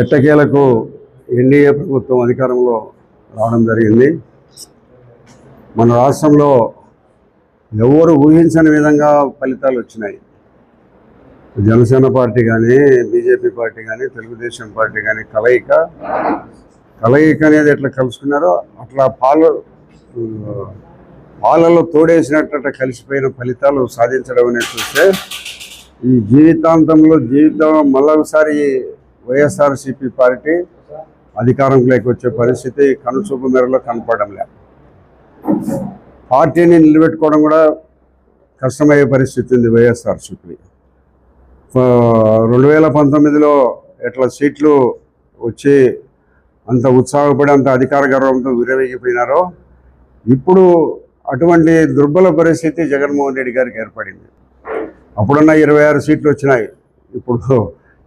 ఎట్టకేలకు ఎన్డీఏ ప్రభుత్వం అధికారంలో రావడం జరిగింది. మన రాష్ట్రంలో ఎవరు ఊహించని విధంగా ఫలితాలు వచ్చినాయి. జనసేన పార్టీ కానీ బీజేపీ పార్టీ కానీ తెలుగుదేశం పార్టీ కానీ కలయిక కలయిక అనేది ఎట్లా కలుసుకున్నారో అట్లా పాలు పాలలో తోడేసినట్టు కలిసిపోయిన ఫలితాలు సాధించడం అనేది చూస్తే ఈ జీవితాంతంలో జీవితం మళ్ళా ఒకసారి వైఎస్ఆర్సీపీ పార్టీ అధికారంలోకి వచ్చే పరిస్థితి కనుచూపు మేరలో కనపడడం లేదు. పార్టీని నిలబెట్టుకోవడం కూడా కష్టమయ్యే పరిస్థితి ఉంది వైఎస్ఆర్సీపీ. రెండు వేల పంతొమ్మిదిలో ఎట్లా సీట్లు వచ్చి అంత ఉత్సాహపడి అంత అధికార గర్వంతో విరవేగిపోయినారో ఇప్పుడు అటువంటి దుర్బల పరిస్థితి జగన్మోహన్ రెడ్డి గారికి ఏర్పడింది. అప్పుడున్న ఇరవై ఆరు సీట్లు వచ్చినాయి. ఇప్పుడు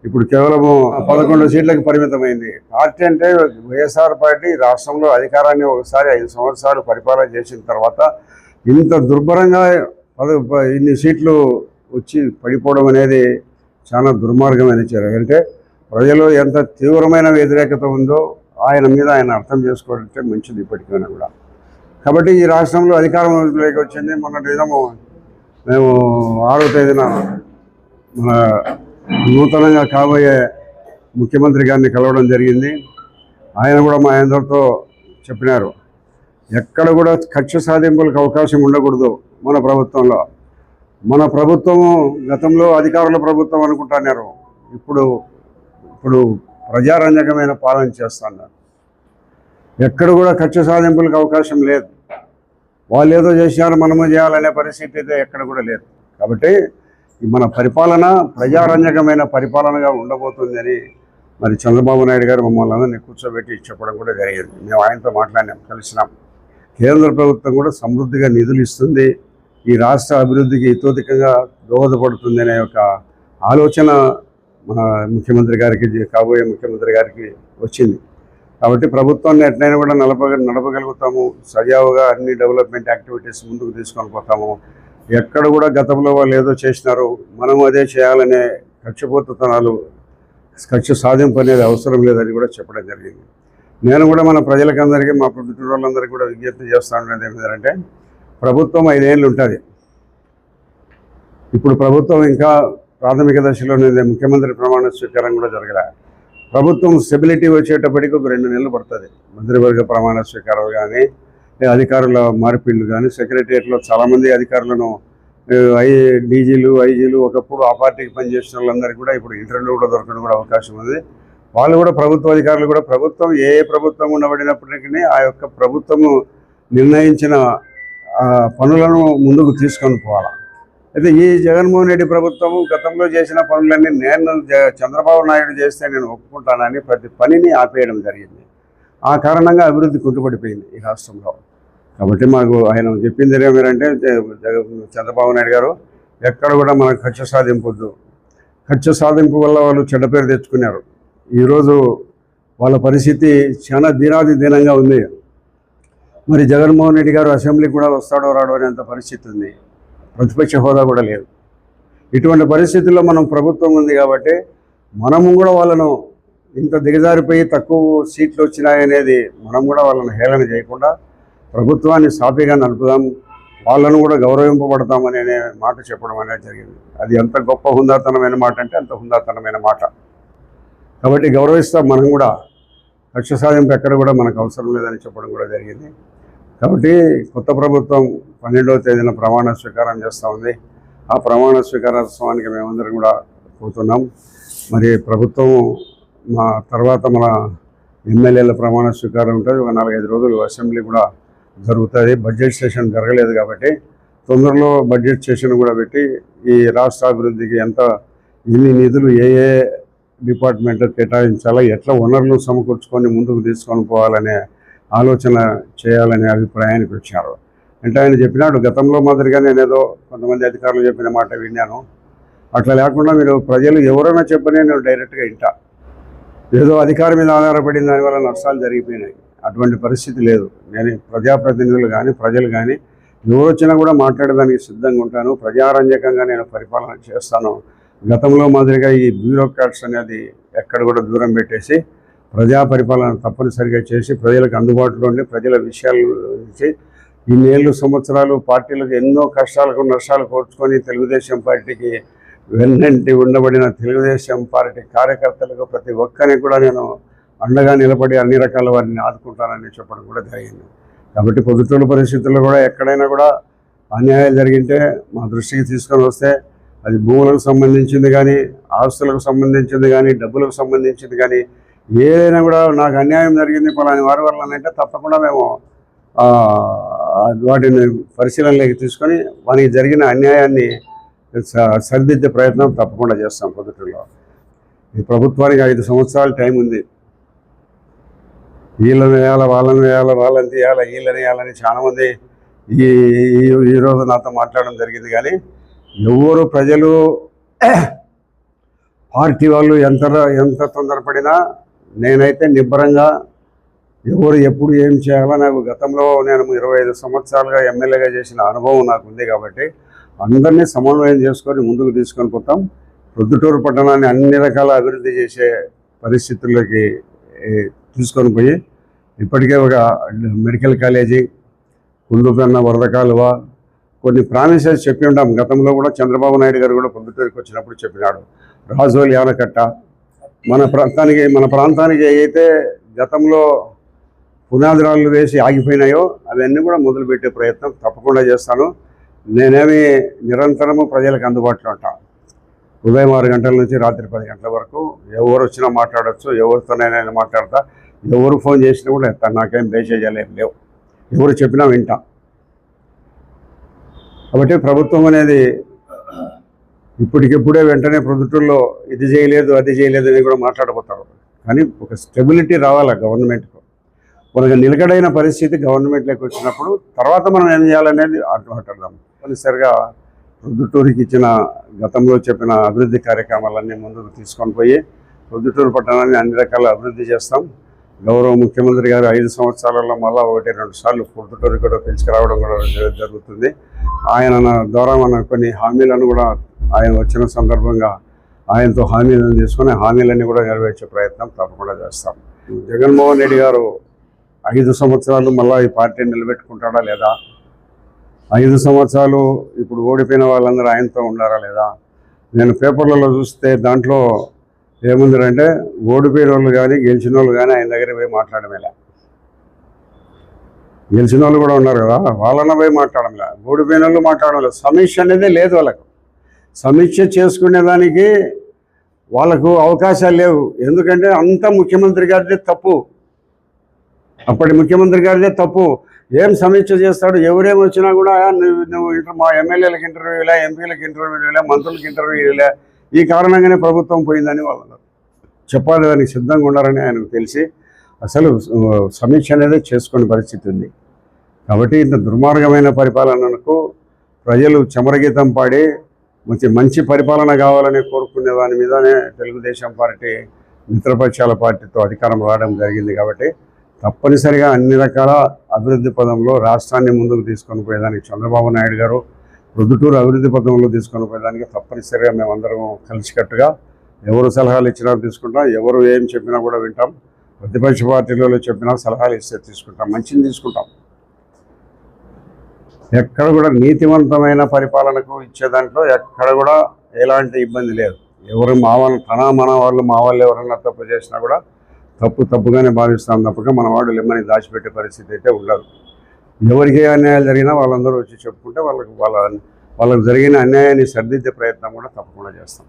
ఇప్పుడు కేవలము పదకొండు సీట్లకు పరిమితమైంది. పార్టీ అంటే వైఎస్ఆర్ పార్టీ రాష్ట్రంలో అధికారాన్ని ఒకసారి ఐదు సంవత్సరాలు పరిపాలన చేసిన తర్వాత ఇంత దుర్భరంగా పద ఇన్ని సీట్లు వచ్చి పడిపోవడం అనేది చాలా దుర్మార్గమైన చర్య. అంటే ప్రజలు ఎంత తీవ్రమైన వ్యతిరేకత ఉందో ఆయన మీద ఆయన అర్థం చేసుకోవాలంటే మంచిది ఇప్పటికైనా కూడా. కాబట్టి ఈ రాష్ట్రంలో అధికారంలోకి వచ్చింది మొన్నటి విధము మేము ఆరో తేదీన మన నూతనంగా కాబోయే ముఖ్యమంత్రి గారిని కలవడం జరిగింది. ఆయన కూడా మా అందరితో చెప్పినారు. ఎక్కడ కూడా కక్ష సాధింపులకు అవకాశం ఉండకూడదు మన ప్రభుత్వంలో. మన ప్రభుత్వము గతంలో అధికారుల ప్రభుత్వం అనుకుంటున్నారు. ఇప్పుడు ఇప్పుడు ప్రజారంజకమైన పాలన చేస్తున్నారు ఎక్కడ కూడా కక్ష సాధింపులకు అవకాశం లేదు. వాళ్ళు ఏదో చేశారు మనము చేయాలనే పరిస్థితి అయితే ఎక్కడ కూడా లేదు. కాబట్టి మన పరిపాలన ప్రజారంజకమైన పరిపాలనగా ఉండబోతుందని మరి చంద్రబాబు నాయుడు గారు మమ్మల్ని అందరినీ కూర్చోబెట్టి చెప్పడం కూడా జరిగింది. మేము ఆయనతో మాట్లాడినాం కలిసినాం. కేంద్ర ప్రభుత్వం కూడా సమృద్ధిగా నిధులు ఇస్తుంది. ఈ రాష్ట్ర అభివృద్ధికి ఇతోధికంగా దోహదపడుతుంది అనే ఒక ఆలోచన మన ముఖ్యమంత్రి గారికి కాబోయే ముఖ్యమంత్రి గారికి వచ్చింది. కాబట్టి ప్రభుత్వాన్ని ఎట్లయినా కూడా నడప నడపగలుగుతాము. సజావుగా అన్ని డెవలప్మెంట్ యాక్టివిటీస్ ముందుకు తీసుకొని పోతాము ఎక్కడ కూడా గతంలో వాళ్ళు ఏదో చేసినారు మనం అదే చేయాలనే కక్షపోతుతనాలు కక్ష సాధింపు అనేది అవసరం లేదని కూడా చెప్పడం జరిగింది. నేను కూడా మన ప్రజలకందరికీ మా ప్రభుత్వ వాళ్ళందరికీ కూడా విజ్ఞప్తి చేస్తా ఉండేది ఏంటంటే ప్రభుత్వం ఐదేళ్ళు ఉంటుంది. ఇప్పుడు ప్రభుత్వం ఇంకా ప్రాథమిక దశలోనే ముఖ్యమంత్రి ప్రమాణ స్వీకారం కూడా జరగలేదు ప్రభుత్వం స్టెబిలిటీ వచ్చేటప్పటికి ఒక రెండు నెలలు పడుతుంది. మంత్రివర్గ ప్రమాణ స్వీకారాలు కానీ అధికారుల మార్పిళ్ళు కానీ సెక్రటరియట్లో చాలామంది అధికారులను ఐ డీజీలు ఐజీలు ఒకప్పుడు ఆ పార్టీకి పనిచేసిన వాళ్ళందరికీ కూడా ఇప్పుడు ఇంటర్వ్యూ కూడా దొరకడం కూడా అవకాశం ఉంది. వాళ్ళు కూడా ప్రభుత్వ అధికారులు కూడా ప్రభుత్వం ఏ ప్రభుత్వం ఉండబడినప్పటికీ ఆ యొక్క ప్రభుత్వము నిర్ణయించిన పనులను ముందుకు తీసుకొని పోవాలి. అయితే ఈ జగన్మోహన్ రెడ్డి ప్రభుత్వము గతంలో చేసిన పనులన్నీ నేను చంద్రబాబు నాయుడు చేస్తే నేను ఒప్పుకుంటానని ప్రతి పనిని ఆపేయడం జరిగింది. ఆ కారణంగా అభివృద్ధి కుంటుపడిపోయింది ఈ రాష్ట్రంలో. కాబట్టి మాకు ఆయన చెప్పింది ఏమిటంటే చంద్రబాబు నాయుడు గారు ఎక్కడ కూడా మనకు ఖర్చు సాధింపొద్దు. ఖర్చు సాధింపు వల్ల వాళ్ళు చెడ్డ పేరు తెచ్చుకున్నారు. ఈరోజు వాళ్ళ పరిస్థితి చాలా దీనాది దీనంగా ఉంది. మరి జగన్మోహన్ రెడ్డి గారు అసెంబ్లీకి కూడా వస్తాడో రాడో అనేంత పరిస్థితి ఉంది. ప్రతిపక్ష హోదా కూడా లేదు. ఇటువంటి పరిస్థితుల్లో మనం ప్రభుత్వం ఉంది కాబట్టి మనము కూడా వాళ్ళను ఇంత దిగజారిపోయి తక్కువ సీట్లు వచ్చినాయనేది మనం కూడా వాళ్ళని హేళన చేయకుండా ప్రభుత్వాన్ని సాఫీగా నడుపుదాం వాళ్ళను కూడా గౌరవింపబడతామని అనే మాట చెప్పడం అనేది జరిగింది. అది ఎంత గొప్ప హుందాతనమైన మాట అంటే అంత హుందాతనమైన మాట. కాబట్టి గౌరవిస్తాం మనం కూడా లక్ష్య సాధింపు ఎక్కడ కూడా మనకు అవసరం లేదని చెప్పడం కూడా జరిగింది. కాబట్టి కొత్త ప్రభుత్వం పన్నెండవ తేదీన ప్రమాణ స్వీకారం చేస్తూ ఉంది. ఆ ప్రమాణ స్వీకారోత్సవానికి మేమందరం కూడా పోతున్నాం. మరి ప్రభుత్వం మా తర్వాత మన ఎమ్మెల్యేల ప్రమాణ స్వీకారం ఉంటుంది. ఒక నాలుగైదు రోజులు అసెంబ్లీ కూడా జరుగుతుంది. బడ్జెట్ సెషన్ జరగలేదు కాబట్టి తొందరలో బడ్జెట్ సెషన్ కూడా పెట్టి ఈ రాష్ట్ర అభివృద్ధికి ఎంత ఎన్ని నిధులు ఏ ఏ డిపార్ట్మెంట్ కేటాయించాలో ఎట్లా వనరులు సమకూర్చుకొని ముందుకు తీసుకొని పోవాలనే ఆలోచన చేయాలనే అభిప్రాయానికి వచ్చారు. అంటే ఆయన చెప్పినాడు గతంలో మాదిరిగా నేనేదో కొంతమంది అధికారులు చెప్పిన మాట విన్నాను. అట్లా లేకుండా మీరు ప్రజలు ఎవరైనా చెప్పనే నేను డైరెక్ట్గా వింటా. ఏదో అధికారం మీద ఆధారపడిన దానివల్ల నష్టాలు జరిగిపోయినాయి. అటువంటి పరిస్థితి లేదు. నేను ప్రజాప్రతినిధులు కానీ ప్రజలు కానీ ఎవరు వచ్చినా కూడా మాట్లాడడానికి సిద్ధంగా ఉంటాను. ప్రజారంజకంగా నేను పరిపాలన చేస్తాను. గతంలో మాదిరిగా ఈ బ్యూరోక్రాట్స్ అనేది ఎక్కడ కూడా దూరం పెట్టేసి ప్రజా పరిపాలన తప్పనిసరిగా చేసి ప్రజలకు అందుబాటులో ఉండి ప్రజల విషయాలు నుంచి ఇన్నేళ్ళు సంవత్సరాలు పార్టీలకు ఎన్నో కష్టాలకు నష్టాలు కోర్చుకొని తెలుగుదేశం పార్టీకి వెన్నంటి ఉండబడిన తెలుగుదేశం పార్టీ కార్యకర్తలకు ప్రతి ఒక్కరిని కూడా నేను అండగా నిలబడి అన్ని రకాల వారిని ఆదుకుంటానని చెప్పడం కూడా జరిగింది. కాబట్టి పొద్దుటూరు పరిస్థితుల్లో కూడా ఎక్కడైనా కూడా అన్యాయం జరిగింటే మా దృష్టికి తీసుకొని వస్తే అది భూములకు సంబంధించింది కానీ ఆస్తులకు సంబంధించింది కానీ డబ్బులకు సంబంధించింది కానీ ఏదైనా కూడా నాకు అన్యాయం జరిగింది పలాని వారి వల్ల అంటే తప్పకుండా మేము వాటిని పరిశీలనలోకి తీసుకొని వానికి జరిగిన అన్యాయాన్ని స- సరిదిద్దే ప్రయత్నం తప్పకుండా చేస్తాం పొద్దుటూరులో ఈ ప్రభుత్వానికి ఐదు సంవత్సరాల టైం ఉంది. వీళ్ళని వేయాలి వాళ్ళని వేయాలి వాళ్ళని తీయాలి వీళ్ళని వేయాలని చాలామంది ఈ ఈ- ఈరోజు నాతో మాట్లాడడం జరిగింది. కానీ ఎవరు ప్రజలు పార్టీ వాళ్ళు ఎంత ఎంత తొందరపడినా నేనైతే నిబ్బరంగా ఎవరు ఎప్పుడు ఏం చేయాలో నాకు గతంలో నేను ఇరవై ఐదు సంవత్సరాలుగా ఎమ్మెల్యేగా చేసిన అనుభవం నాకు ఉంది కాబట్టి అందరినీ సమన్వయం చేసుకొని ముందుకు తీసుకొని పోతాం. ప్రొద్దుటూరు పట్టణాన్ని అన్ని రకాల అభివృద్ధి చేసే పరిస్థితుల్లోకి తీసుకొని పోయి ఇప్పటికే ఒక మెడికల్ కాలేజీ కుండుపెన్న వరద కాలువ కొన్ని ప్రామిసెస్ చెప్పి ఉంటాం. గతంలో కూడా చంద్రబాబు నాయుడు గారు కూడా పొద్దుటూరికి వచ్చినప్పుడు చెప్పినాడు. రాజోలి యానకట్ట మన ప్రాంతానికి మన ప్రాంతానికి అయితే గతంలో పునాదిరాళ్ళు వేసి ఆగిపోయినాయో అవన్నీ కూడా మొదలుపెట్టే ప్రయత్నం తప్పకుండా చేస్తాను. నేనేమి నిరంతరము ప్రజలకు అందుబాటులో ఉంటాను ఉదయం ఆరు గంటల నుంచి రాత్రి పది గంటల వరకు ఎవరు వచ్చినా మాట్లాడచ్చు ఎవరితోనైనా మాట్లాడతా. ఎవరు ఫోన్ చేసినా కూడా ఎత్తాను నాకేం బేసేజాలు లేవు. ఎవరు చెప్పినా వింటా. కాబట్టి ప్రభుత్వం అనేది ఇప్పటికిప్పుడే వెంటనే ప్రభుత్వంలో ఇది చేయలేదు అది చేయలేదు అని కూడా మాట్లాడబోతారు. కానీ ఒక స్టెబిలిటీ రావాలి గవర్నమెంట్కు? మనకు నిలకడైన పరిస్థితి గవర్నమెంట్లోకి వచ్చినప్పుడు తర్వాత మనం ఏం చేయాలనేది అటు మాట్లాడదాం తప్పనిసరిగా ప్రొద్దుటూరుకి ఇచ్చిన గతంలో చెప్పిన అభివృద్ధి కార్యక్రమాలన్నీ ముందుకు తీసుకొని పోయి ప్రొద్దుటూరు పట్టణాన్ని అన్ని రకాల అభివృద్ధి చేస్తాం. గౌరవ ముఖ్యమంత్రి గారు ఐదు సంవత్సరాలలో మళ్ళా ఒకటి రెండు సార్లు ప్రొద్దుటూరు కూడా పిలుచుకురావడం కూడా జరుగుతుంది. ఆయన ద్వారా మన కొన్ని హామీలను కూడా ఆయన వచ్చిన సందర్భంగా ఆయనతో హామీలను తీసుకొని హామీలన్నీ కూడా నెరవేర్చే ప్రయత్నం తప్పకుండా చేస్తాం. జగన్మోహన్ రెడ్డి గారు ఐదు సంవత్సరాలు మళ్ళా ఈ పార్టీని నిలబెట్టుకుంటాడా లేదా? ఐదు సంవత్సరాలు ఇప్పుడు ఓడిపోయిన వాళ్ళందరూ ఆయనతో ఉన్నారా లేదా? నేను పేపర్లలో చూస్తే దాంట్లో ఏముందంటే ఓడిపోయిన వాళ్ళు కానీ గెలిచిన వాళ్ళు కానీ ఆయన దగ్గర పోయి మాట్లాడమేలా. గెలిచిన వాళ్ళు కూడా ఉన్నారు కదా వాళ్ళన్న పోయి మాట్లాడమేలా. ఓడిపోయిన వాళ్ళు మాట్లాడడం సమీక్ష అనేది లేదు వాళ్ళకు. సమీక్ష చేసుకునేదానికి వాళ్ళకు అవకాశాలు లేవు. ఎందుకంటే అంత ముఖ్యమంత్రి గారిదే తప్పు. అప్పటి ముఖ్యమంత్రి గారిదే తప్పు. ఏం సమీక్ష చేస్తాడు? ఎవరేం వచ్చినా కూడా నువ్వు నువ్వు ఇంటర్ మా ఎమ్మెల్యేలకు ఇంటర్వ్యూ ఇలా ఎంపీలకు ఇంటర్వ్యూ ఇలా మంత్రులకు ఇంటర్వ్యూ ఇలా ఈ కారణంగానే ప్రభుత్వం పోయిందని వాళ్ళు చెప్పాలి దానికి సిద్ధంగా ఉన్నారని ఆయనకు తెలిసి అసలు సమీక్ష అనేది చేసుకునే పరిస్థితి ఉంది. కాబట్టి ఇంత దుర్మార్గమైన పరిపాలనకు ప్రజలు చమరగీతం పాడి మంచి మంచి పరిపాలన కావాలని కోరుకునే దాని మీదనే తెలుగుదేశం పార్టీ మిత్రపక్షాల పార్టీతో అధికారం రావడం జరిగింది కాబట్టి తప్పనిసరిగా అన్ని రకాల అభివృద్ధి పదంలో రాష్ట్రాన్ని ముందుకు తీసుకొని పోయేదానికి చంద్రబాబు నాయుడు గారు ప్రొద్దుటూరు అభివృద్ధి పదంలో తీసుకొని పోయేదానికి తప్పనిసరిగా మేమందరం కలిసికట్టుగా ఎవరు సలహాలు ఇచ్చినా తీసుకుంటాం ఎవరు ఏం చెప్పినా కూడా వింటాం ప్రతిపక్ష పార్టీలలో చెప్పినా సలహాలు ఇస్తే తీసుకుంటాం మంచిని తీసుకుంటాం. ఎక్కడ కూడా నీతివంతమైన పరిపాలనకు ఇచ్చే దాంట్లో ఎక్కడ కూడా ఎలాంటి ఇబ్బంది లేదు. ఎవరు మా వాళ్ళు తన మన వాళ్ళు మా వాళ్ళు ఎవరన్నా తప్పు చేసినా కూడా తప్పు తప్పుగానే భావిస్తాం తప్పక మన వాళ్ళు లెమ్మని దాచిపెట్టే పరిస్థితి అయితే ఉండదు. ఎవరికి ఏ అన్యాయాలు జరిగినా వాళ్ళందరూ వచ్చి చెప్పుకుంటే వాళ్ళకి వాళ్ళ వాళ్ళకు జరిగిన అన్యాయాన్ని సరిదిద్దే ప్రయత్నం కూడా తప్పకుండా చేస్తాం.